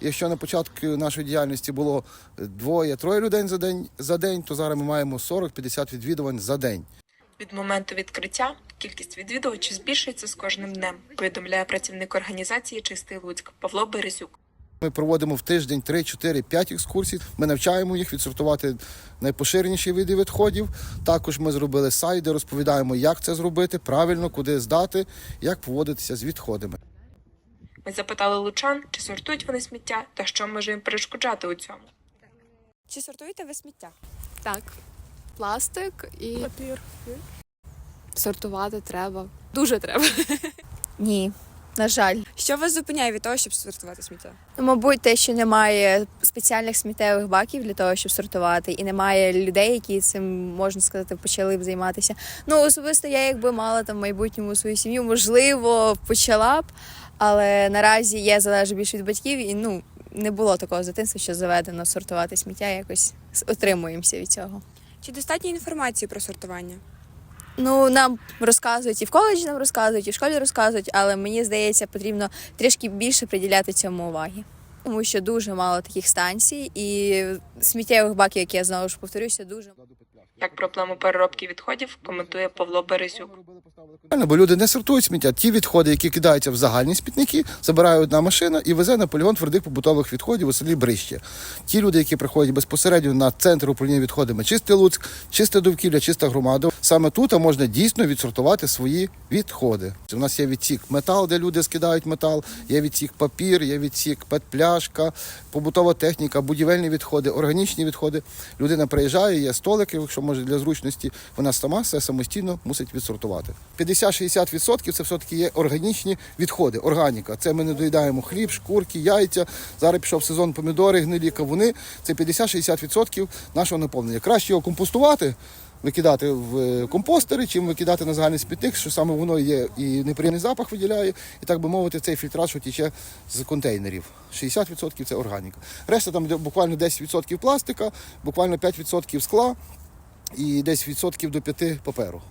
Якщо на початку нашої діяльності було двоє-троє людей за день, за день, то зараз ми маємо 40-50 відвідувань за день. Від моменту відкриття кількість відвідувачів збільшується з кожним днем, повідомляє працівник організації Чистий Луцьк Павло Березюк. Ми проводимо в тиждень 3, 4, 5 екскурсій. Ми навчаємо їх відсортувати найпоширеніші види відходів. Також ми зробили сайт, де розповідаємо, як це зробити, правильно, куди здати, як поводитися з відходами. Ми запитали лучан, чи сортують вони сміття та що може їм перешкоджати у цьому. Чи сортуєте ви сміття? Так, пластик і папір. Сортувати треба. Дуже треба. Ні, на жаль. Що вас зупиняє від того, щоб сортувати сміття? Ну, мабуть, те, що немає спеціальних сміттєвих баків для того, щоб сортувати, і немає людей, які цим можна сказати, почали б займатися. Ну, особисто я якби мала там в майбутньому свою сім'ю, можливо, почала б, але наразі я залежу більше від батьків, і ну не було такого з дитинства, що заведено сортувати сміття. Якось отримуємося від цього. Чи достатньо інформації про сортування? Ну, нам розказують і в коледжі нам розказують, і в школі розказують, але мені здається, потрібно трішки більше приділяти цьому уваги. Тому що дуже мало таких станцій, і сміттєвих баків, які я знову ж повторюся, дуже Як проблему переробки відходів коментує Павло Березюк. Бо люди не сортують сміття. Ті відходи, які кидаються в загальні смітники, забирає одна машина і везе на полігон твердих побутових відходів у селі Брище. Ті люди, які приходять безпосередньо на центр управління відходами, чисте Луцьк, чисте довкілля, чиста громада. Саме тут можна дійсно відсортувати свої відходи. У нас є відсік метал, де люди скидають метал, є відсік папір, є відсік петпляшка, побутова техніка, будівельні відходи, органічні відходи. Людина приїжджає, є столики, якщо може для зручності, вона сама все самостійно мусить відсортувати. 50-60% це все-таки є органічні відходи, органіка. Це ми не доїдаємо хліб, шкурки, яйця. Зараз пішов сезон помідори, гнилі кавуни. Це 50-60% нашого наповнення. Краще його компостувати. Викидати в е, компостери, чим викидати на загальний смітник, що саме воно є і неприємний запах виділяє, і так би мовити, цей фільтрат, що тіче з контейнерів. 60% це органіка. Решта там буквально 10% пластика, буквально 5% скла і десь відсотків до 5 паперу.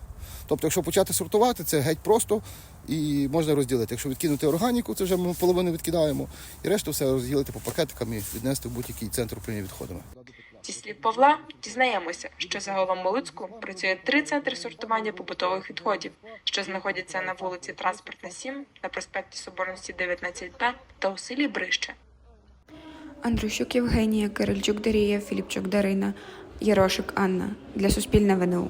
Тобто, якщо почати сортувати, це геть просто і можна розділити. Якщо відкинути органіку, це вже ми половину відкидаємо, і решту все розділити по пакетикам і віднести в будь-який центр управління відходами. Зі слів Павла, дізнаємося, що загалом у Луцьку працює три центри сортування побутових відходів, що знаходяться на вулиці Транспортна 7, на проспекті Соборності 19Б та у селі Брище. Андрущук Євгенія, Кирильчук Дарія, Філіпчук Дарина, Ярошик Анна для Суспільне ВНУ.